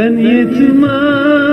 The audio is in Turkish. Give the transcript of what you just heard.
Ben yetime